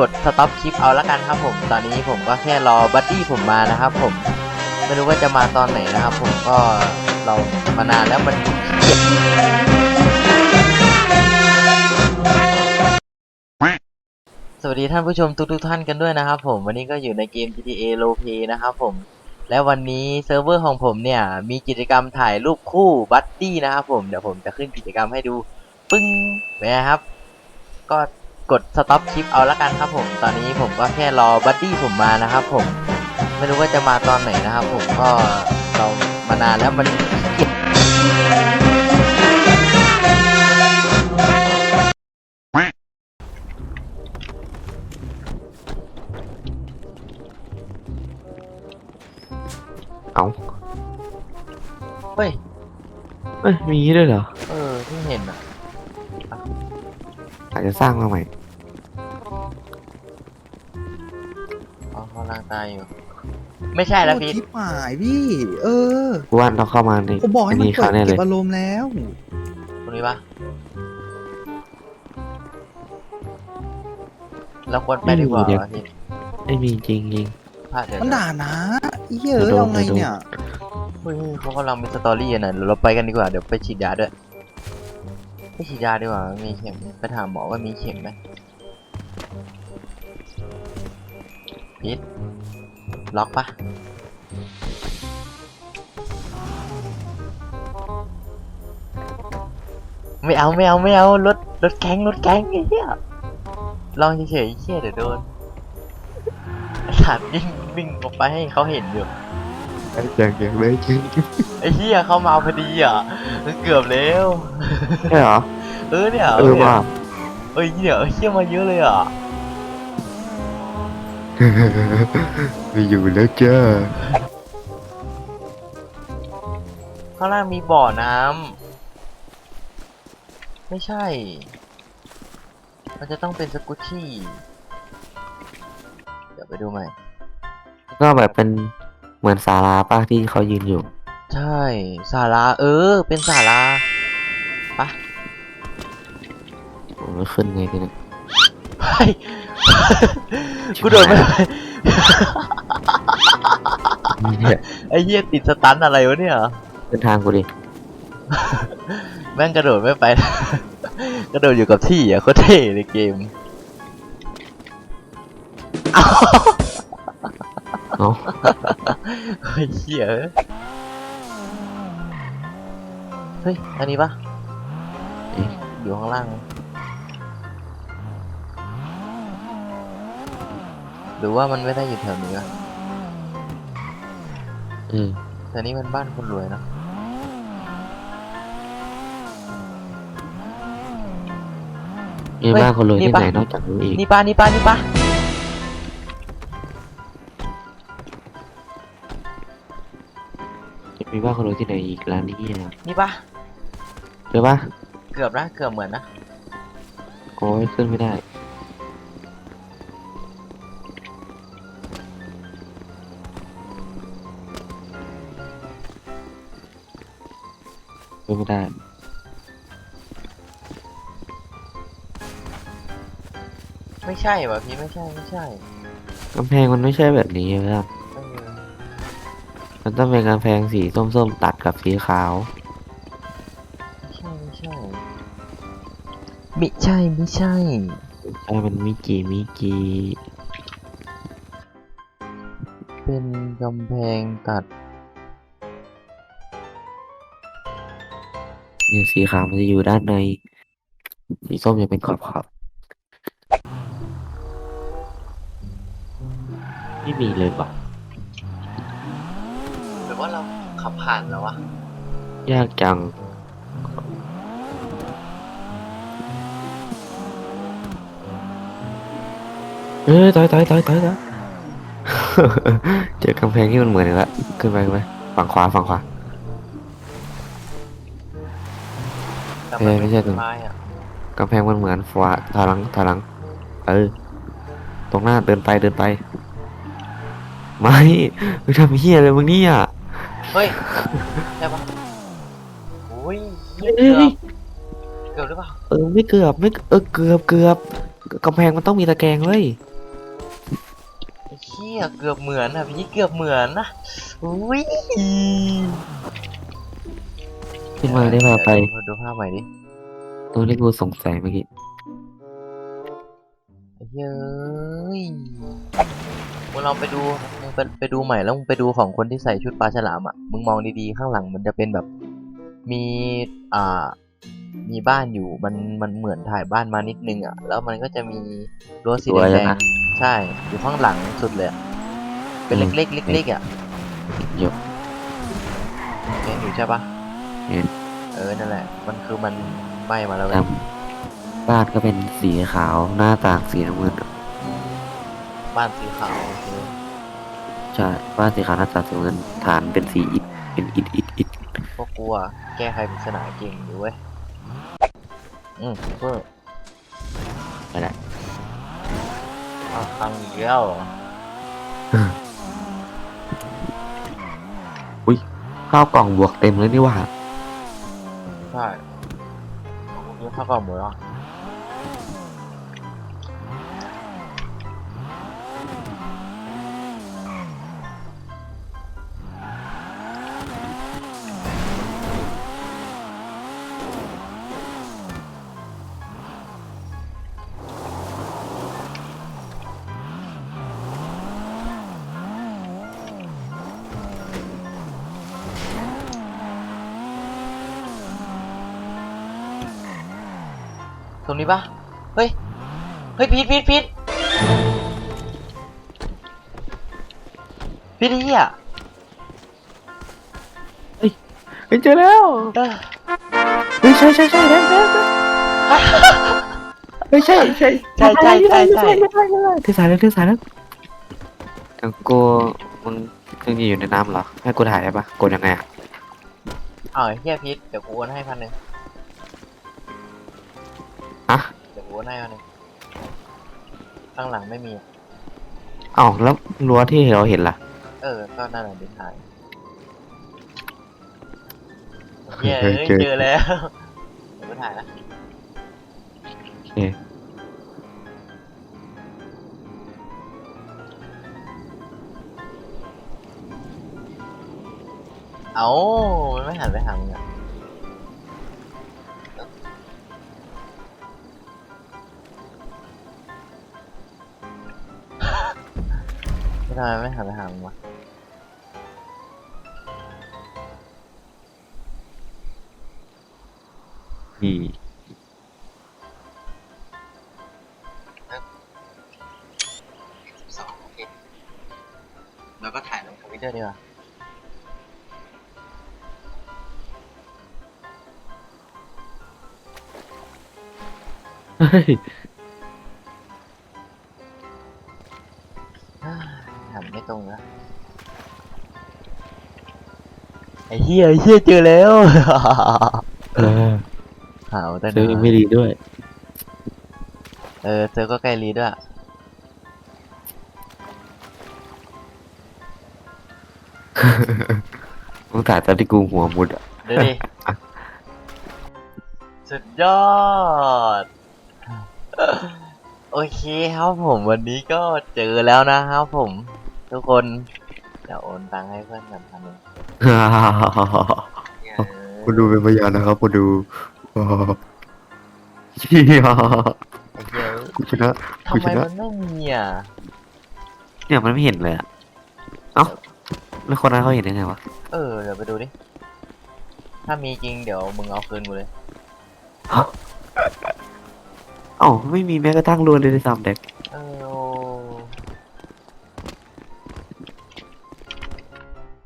กดสต็อปคลิปเอาละกันครับผม ตอนนี้ผมก็แค่รอบัดดี้ผมมานะครับ ผมไม่รู้ว่าจะมาตอนไหนนะครับ ผมก็เรามานานแล้วมันเกียจสวัสดีท่านผู้ชมทุกๆท่านกันด้วยนะครับ ผมวันนี้ก็อยู่ในเกม GTA r o l e Play นะครับผมและวันนี้เซิร์ฟเวอร์ของผมเนี่ย มีกิจกรรมถ่ายรูปคู่บัดดี้นะครับผมเดี๋ยวผมจะขึ้นกิจกรรมให้ดู ปึ้งนะครับ ก็ กดสต็อปคลิปเอาละกันครับผม ตอนนี้ผมก็แค่รอบัดดี้ผมมานะครับผม ไม่รู้ว่าจะมาตอนไหนนะครับผมก็เรามานานแล้วมันขี้เกียจเฮ้ย เอ้ยมีอย่างนี้ด้วยเหรอ เออเพิ่งเห็นอะ อาจจะสร้างมาใหม่อ๋อเขาล้างตาอยู่ ไม่ใช่แล้วพีทโอ้ชิบหายพี่ เออกูว่าเราเข้ามาในผมบอกให้มันนี้เปิเขาดแน่เลเก็ยบอารมณ์แล้วตรงนี้ปะเราควรไปดีกว่าไม่มีเดี๋ยววะพีทไม่มีจริงจริงพลาดเดี๋ยวมันนะด่านะไอ้เหี้ยเดี๋ยวโดนเอาไงเดี๋ยวโดนเนี่ย เฮ้ยเขากำลังมีสตอรี่กันนะเดี๋ยวเราไปกันดีกว่า เดี๋ยวไปฉีดยาด้วย ไปฉีดยาดีกว่ามีเข็มไปถามหมอว่ามีเข็มไหมพีทล็อกปะไม่เอาไม่เอาไม่เอารถรถแก๊งรถแก๊งไอ้เหี้ยลองเฉยๆเหี้ยเดี๋ยวโดนไอ้สัตว์วิ่งวิ่งออกไปให้เขาเห็นอยู่ ไอ้แจงแจงเลยจริงไอ้เหี้ยเข้ามาพอดีอะเกือบแล้วใช่เหรอเออเนี่ยเออว่าเอ้ยเนี่ยเหี้ยมาเยอะเลยอะมีอยู่แล้วจ้าข้างล่างมีบ่อน้ำไม่ใช่ มันจะต้องเป็นสกุชชี่เดี๋ยวไปดูใหม่ก็แบบเป็น เหมือนศาลาป้าที่เขายืนอยู่ ใช่ศาลาเออ เป็นศาลาปะผมขึ้นไงทีนี้เฮ้ยกูโดดไม่ได้เนี่ยไอ้เหี้ยติดสตันอะไรวะเนี่ยเป็นทางกูดิแม่งกระโดดไม่ไป กระโดดอยู่กับที่อะโคตรเท่ในเกมอ้าว เอ้าเฮ้ยเหี้ยเฮ้ย อันนี้ปะเอ๊ะอยู่ข้างล่าง หรือว่ามันไม่ได้อยู่แถวนี้วะเออแต่นี้มันบ้านคนรวยเนอะมีบ้านคนรวยที่ไหนนอกจากนี้อีก นี่ป้านี่ป้านี่ป้า มีบ้านคนรวยที่ไหนอีกแล้วเนี่ยนี่ป้าเจอปะเกือบนะเกือบเหมือนนะโอ้ยขึ้นไม่ได้ ขึ้นไม่ได้ ไม่ใช่ว่ะพี่ไม่ใช่ไม่ใช่กำแพงมันไม่ใช่แบบนี้ครับเออ มันต้องเป็นกำแพงสีส้มๆตัดกับสีขาวไม่ใช่ไม่ใช่มิใช่ไม่ใช่ ใช่มันมิกิมิกิเป็นกำแพงตัดเนี่ยสีขาวมันจะอยู่ด้านใน สีส้มจะเป็นขอบขอบไม่มีเลยปะห รือว่าเราขับผ่านแล้ววะยากจัง เอ้ยตายตายตายตายตาย เจอกำแพงที่มันเหมือนกันละขึ้นไปไหมฝั่งขวาฝั่งขวา แต่เอ้ยไม่ใช่ตรงไม้อะกำแพงมันเหมือนฝาถอยหลังถอยหลัง เออ ตรงหน้าเดินไปเดินไป ไม่มึงทำเฮียอะไรมึงเนี่ย เฮ้ยใช่ปะโอ้ยเอ้เกือบยเกือบหรือเปล่าเออไม่เกือบไม่เออเกือบเกือบกำแพงมันต้องมีตะแกรงเว้ยไอ้เหี้ยเกือบเหมือนอะพี่เกือบเหมือนนะอุ้ยขึ้นมาได้มาไปเดี๋ยวดูดูภาพใหม่ดิตัวที่กูสงสัยเมื่อกี้ไอ้เฮ้ยมึงลองไปดูมึง ไปไปดูใหม่แล้วมึงไปดูของคนที่ใส่ชุดปลาฉลามอะมึงมองดีๆข้างหลังมันจะเป็นแบบ มีอ่ามีบ้านอยู่มันมันเหมือนถ่ายบ้านมานิดนึงอะ แล้วมันก็จะมีรั้วสีสวยแดแล้วงนะๆใช่ อยู่ข้างหลังสุดเลยอะเป็นอืมเล็กๆเล็กๆอะอยู่เห็นอยู่ใช่ปะเห็นเออนั่นแหละ มันคือมันไหม้มาแล้วคเว้รัยบบ้านก็เป็นสีขาวหน้าต่างสีน้ำเงินบ้านสีขาวโอเค ใช่บ้านสีขาวหน้าต่างสีน้ำเงินฐานเป็นสีอิฐเป็นอิฐอิฐอิฐพวกกูอะแก้ไขปริศนาเก่งอยู่เว้ย อืมเพื่อนั่นแหละอ้าวตังค์อีกแล้วเหรอข้าวกล่องบวกเต็มเลยนี่หว่าใช่นี่ข้าวกล่องหมดแล้ว รงนี้ปะเฮ้ย เฮ้ยพีทพีทพีทพีทไอ้เหี้ยเฮ้ยเจอแล้วเออเฮ้ยใช่ใช่ใช่แล้วแล้วเฮ้ยใช่ใช่ใช่ใช่ใช่ใช่เทสายแล้วเทสายแล้วแต่กูมึงมึงอยู่ในน้ำเหรอให้กูถ่ายได้ปะกดยังไงอะ เอาไอ้เหี้ยพีทเดี๋ยวกูโอนให้พันหนึ่ง อะเดี๋ยวกูโอนให้พันหนึ่งข้างหลังไม่มี เอ้าแล้วรั้วที่เราเห็นล่ะ เออ ก็นั่นแหละเดินถ่ายเหี้ยเฮ้เอ้ยยเจอเจอแล้วเดี๋ยวไปถ่ายนะโอเคเอามันไม่หันไปหามึงอะ ทำไมไม่หันไปหามึงวะนี่สองโอเคแล้วก็ถ่ายลงทวิตเตอร์ดีกว่าเฮ้ย เหี้ยไอ้เหี้ยเจอแล้ว เออหาวแต่ซื้อไม่ดีด้วย เออเจอก็ใกล้รีด้วยมึงถ่ายตอนที่กูหัวมุดอะดูดิ สุดยอด โอเคครับผมวันนี้ก็เจอแล้วนะครับผม ทุกคนเดี๋ยวโอนตังค์ให้เพื่อนกันพันหนึ่ง เนี่ยคุณดูเป็นพยานนะครับคุณดูเชี่ยไอ้เหี้ยกูชนะทำกูไมชนะมันไม่มีอะเนี่ยมันไม่เห็นเลยอะเอ้าแล้วคนนั้นเขาเห็นได้ไงวะเออเดี๋ยวไปดูดิ ถ้ามีจริงเดี๋ยวมึงเอาคืนกูเลย เอ้าไม่มีแม้กระทั่งรวนเลยในสามเด็กเออ